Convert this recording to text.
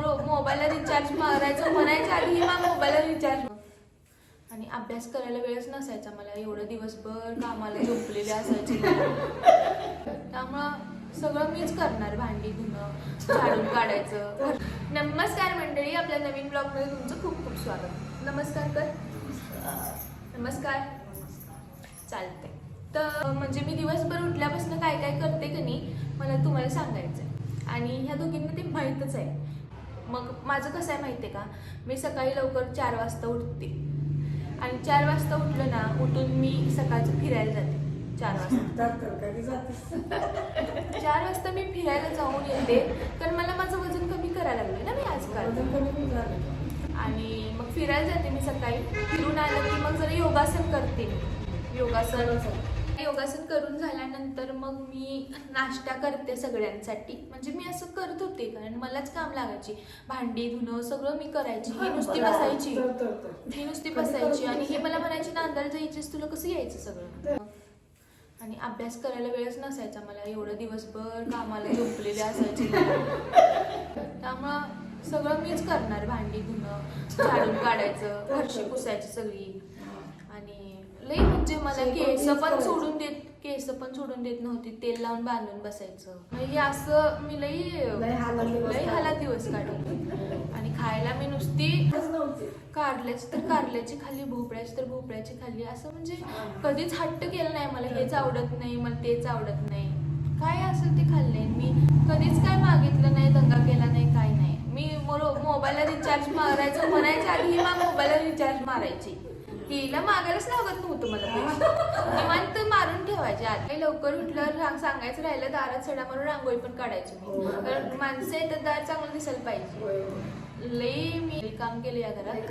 मोबाईलला रिचार्ज मारायचं म्हणायचं आधी मग मोबाईलला रिचार्ज आणि अभ्यास करायला वेळच नसायचा मला. एवढं दिवसभर कामाला झोपलेले असायचे त्यामुळं सगळं मीच करणार. भांडी धुणं झाडून काढायचं. नमस्कार मंडळी आपल्या नवीन ब्लॉगमध्ये तुमचं खूप खूप स्वागत. नमस्कार कर. नमस्कार. चालतंय. तर म्हणजे मी दिवसभर उठल्यापासून काय काय करते का नाही मला तुम्हाला सांगायचं आहे आणि ह्या दोघींना ते माहीतच आहे. मग माझं कसं आहे माहिती आहे का? मी सकाळी लवकर चार वाजता उठते. आणि चार वाजता उठलं ना उठून मी सकाळचं फिरायला जाते. चार वाजता. चार वाजता मी फिरायला जाऊन येते. तर मला माझं वजन कमी करायला लागलं ना मी आजकाल. आणि मग फिरायला जाते मी सकाळी. फिरून आलं की मग जरा योगासन करते योगासन योगासन करून झाल्यानंतर मग मी नाश्ता करते सगळ्यांसाठी. म्हणजे मी असं करत होते कारण मलाच काम लागायची. भांडी धुणं सगळं मी करायची. ही नुसती बसायची. ही नुसती बसायची. आणि हे मला म्हणायची नांदायला जायचीस तुला कसं यायचं सगळं? आणि अभ्यास करायला वेळच नसायचा मला. एवढं दिवसभर कामाला झोपलेले असायचे. त्यामुळं सगळं मीच करणार. भांडी धुणं झाडून काढायचं फरशी पुसायची सगळी. आणि मला केस पण सोडून देत केस पण सोडून देत नव्हती. तेल लावून बांधून बसायचं. म्हणजे हे असं मी लई लई हालात दिवस काढले आणि खायला मी नुसती कारल्याची तर कारल्याची खाल्ली भोपळ्याची तर भोपळ्याची खाल्ली असं म्हणजे कधीच हट्ट केलं नाही मला. हेच आवडत नाही मला तेच आवडत नाही. काय असेल ते खाल्ले मी कधीच काय मागितलं नाही दंगा केला नाही काय नाही. मी मोबाईलला रिचार्ज मारायचं. म्हणायच्या आधी मा मोबाईलला रिचार्ज मारायची. तिला मागायलाच लागत नव्हतं मला पैसे निवांत मारून ठेवायचे. आधी लवकर उठलं सांगायचं राहिलं दारात सडा मारून रांगोळी पण काढायची मी. कारण माणसं येतात दार चांगलं दिसायला पाहिजे. लई मी काम केलं या घरात.